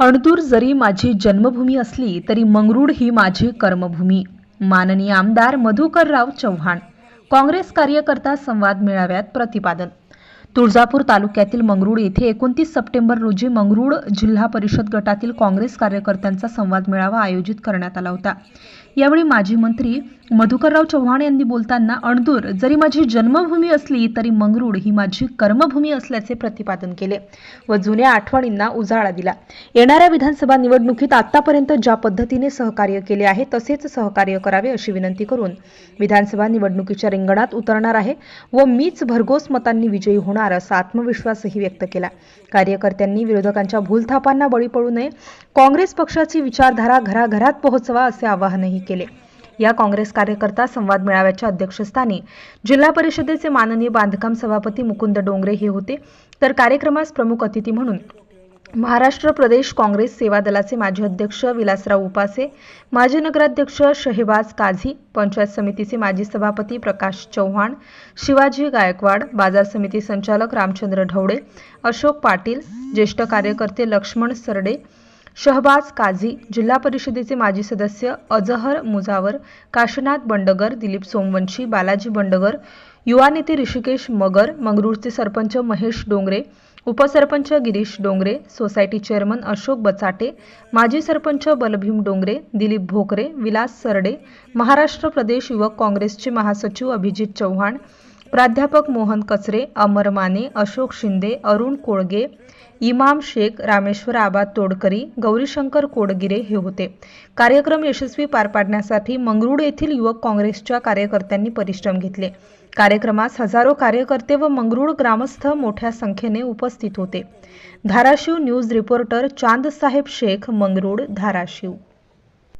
अणदूर जरी माझी जन्मभूमी असली तरी मंगरूड ही माझी कर्मभूमी. माननीय आमदार मधुकरराव चव्हाण. काँग्रेस कार्यकर्ता संवाद मेळाव्यात प्रतिपादन तुळजापूर तालुक्यातील मंगरुळ येथे एकोणतीस सप्टेंबर रोजी मंगरुळ जिल्हा परिषद गटातील काँग्रेस कार्यकर्त्यांचा संवाद मेळावा आयोजित करण्यात आला होता. यावेळी माजी मंत्री मधुकरराव चव्हाण यांनी बोलताना अणदूर जरी माझी जन्मभूमी असली तरी मंगरुळ ही माझी कर्मभूमी असल्याचे प्रतिपादन केले व जुन्या आठवणींना उजाळा दिला. येणाऱ्या विधानसभा निवडणुकीत आतापर्यंत ज्या पद्धतीने सहकार्य केले आहे तसेच सहकार्य करावे अशी विनंती करून विधानसभा निवडणुकीच्या रिंगणात उतरणार आहे व मीच भरघोस मतांनी विजयी होणार असा आत्मविश्वासही व्यक्त केला. कार्यकर्त्यांनी विरोधकांच्या भूलथापांना बळी पडू नये काँग्रेस पक्षाची विचारधारा घराघरात पोहोचवा असे आवाहनही केले. या काँग्रेस कार्यकर्ता संवाद मेळाव्याच्या अध्यक्षस्थानी जिल्हा परिषदेचे माननीय बांधकाम सभापती मुकुंद डोंगरे हे होते. तर कार्यक्रमास प्रमुख अतिथी म्हणून महाराष्ट्र प्रदेश काँग्रेस सेवा दलाचे माजी अध्यक्ष विलासराव उपासे माजी नगराध्यक्ष शहेबाज काझी पंचायत समितीचे माजी सभापती प्रकाश चव्हाण शिवाजी गायकवाड बाजार समिती संचालक रामचंद्र ढवळे अशोक पाटील ज्येष्ठ कार्यकर्ते लक्ष्मण सरडे शहबाज काझी जिल्हा परिषदेचे माजी सदस्य अजहर मुजावर काशनाथ बंडगर दिलीप सोमवंशी बालाजी बंडगर युवा नेते ऋषिकेश मगर मंगरूळचे सरपंच महेश डोंगरे उपसरपंच गिरीश डोंगरे सोसायटी चेअरमन अशोक बचाटे माजी सरपंच बलभीम डोंगरे दिलीप भोकरे विलास सरडे महाराष्ट्र प्रदेश युवक काँग्रेसचे महासचिव अभिजित चव्हाण प्राध्यापक मोहन कचरे अमर माने अशोक शिंदे अरुण कोळगे इमाम शेख रामेश्वर आबा तोडकरी गौरीशंकर कोडगिरे हे होते. कार्यक्रम यशस्वी पार पाडण्यासाठी मंगरूळ येथील युवक काँग्रेसच्या कार्यकर्त्यांनी परिश्रम घेतले. कार्यक्रमास हजारो कार्यकर्ते व मंगरूळ ग्रामस्थ मोठ्या संख्येने उपस्थित होते. Dharashiv news reporter Chandsaheb Shaikh Mangrul Dharashiv.